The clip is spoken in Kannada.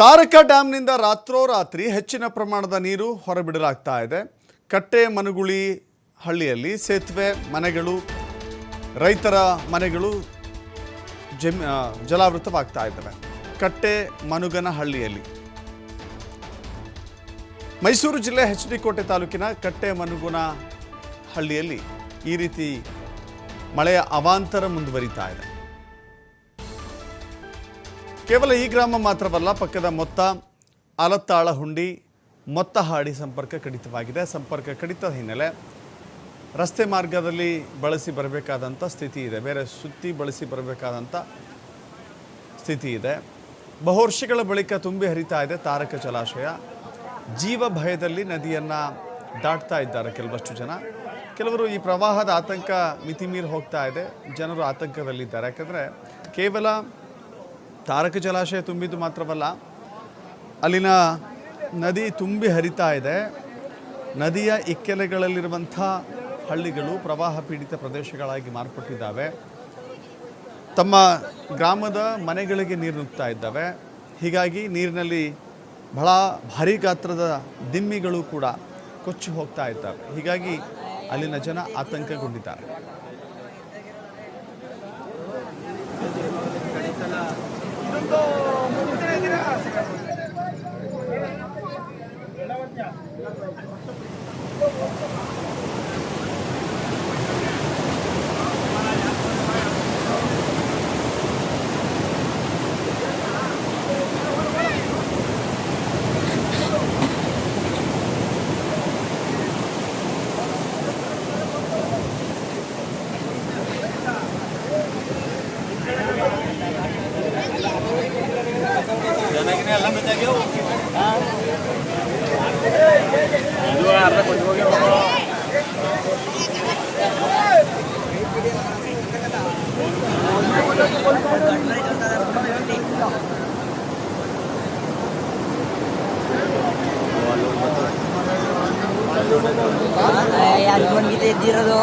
ತಾರಕ ಡ್ಯಾಂನಿಂದ ರಾತ್ರೋರಾತ್ರಿ ಹೆಚ್ಚಿನ ಪ್ರಮಾಣದ ನೀರು ಹೊರಬಿಡಲಾಗ್ತಾ ಇದೆ. ಕಟ್ಟೆ, ಮನುಗುಳಿ ಹಳ್ಳಿಯಲ್ಲಿ ಸೇತುವೆ, ಮನೆಗಳು, ರೈತರ ಮನೆಗಳು ಜಮಿ ಜಲಾವೃತವಾಗ್ತಾ ಇದ್ದಾವೆ. ಕಟ್ಟೆ, ಮನುಗನ ಹಳ್ಳಿಯಲ್ಲಿ. ಮೈಸೂರು ಜಿಲ್ಲೆ ಎಚ್ ಡಿ ಕೋಟೆ ತಾಲೂಕಿನ ಕಟ್ಟೆ ಮನುಗುನ ಹಳ್ಳಿಯಲ್ಲಿ ಈ ರೀತಿ ಮಳೆಯ ಅವಾಂತರ ಮುಂದುವರಿತಾ ಇದೆ. ಕೇವಲ ಈ ಗ್ರಾಮ ಮಾತ್ರವಲ್ಲ, ಪಕ್ಕದ ಮೊತ್ತ ಆಲತ್ತಾಳ ಹುಂಡಿ, ಮೊತ್ತ ಹಾಡಿ ಸಂಪರ್ಕ ಕಡಿತವಾಗಿದೆ. ಸಂಪರ್ಕ ಕಡಿತದ ಹಿನ್ನೆಲೆ ರಸ್ತೆ ಮಾರ್ಗದಲ್ಲಿ ಬಳಸಿ ಬರಬೇಕಾದಂಥ ಸ್ಥಿತಿ ಇದೆ. ಬೇರೆ ಸುತ್ತಿ ಬಳಸಿ ಬರಬೇಕಾದಂಥ ಸ್ಥಿತಿ ಇದೆ. ಬಹುವರ್ಷಗಳ ಬಳಿಕ ತುಂಬಿ ಹರಿತಾ ಇದೆ ತಾರಕ ಜಲಾಶಯ. ಜೀವ ಭಯದಲ್ಲಿ ನದಿಯನ್ನು ದಾಟ್ತಾ ಇದ್ದಾರೆ ಕೆಲವಷ್ಟು ಜನ. ಕೆಲವರು ಈ ಪ್ರವಾಹದ ಆತಂಕ ಮಿತಿಮೀರಿ ಹೋಗ್ತಾ ಇದೆ. ಜನರು ಆತಂಕದಲ್ಲಿದ್ದಾರೆ. ಯಾಕಂದರೆ ಕೇವಲ ತಾರಕ ಜಲಾಶಯ ತುಂಬಿದ್ದು ಮಾತ್ರವಲ್ಲ, ಅಲ್ಲಿನ ನದಿ ತುಂಬಿ ಹರಿತಾ ಇದೆ. ನದಿಯ ಇಕ್ಕೆಲೆಗಳಲ್ಲಿರುವಂಥ ಹಳ್ಳಿಗಳು ಪ್ರವಾಹ ಪೀಡಿತ ಪ್ರದೇಶಗಳಾಗಿ ಮಾರ್ಪಟ್ಟಿದ್ದಾವೆ. ತಮ್ಮ ಗ್ರಾಮದ ಮನೆಗಳಿಗೆ ನೀರು ನುಗ್ತಾ ಇದ್ದಾವೆ. ಹೀಗಾಗಿ ನೀರಿನಲ್ಲಿ ಬಹಳ ಭಾರೀ ಗಾತ್ರದ ದಿಮ್ಮಿಗಳು ಕೂಡ ಕೊಚ್ಚಿ ಹೋಗ್ತಾ ಇದ್ದಾವೆ. ಹೀಗಾಗಿ ಅಲ್ಲಿನ ಜನ ಆತಂಕಗೊಂಡಿದ್ದಾರೆ. ಎಲ್ಲ ಬಂದಾಗ್ಯಾವ ಯಾರು ಬಂದಿದೆ ಇದ್ದಿರೋದು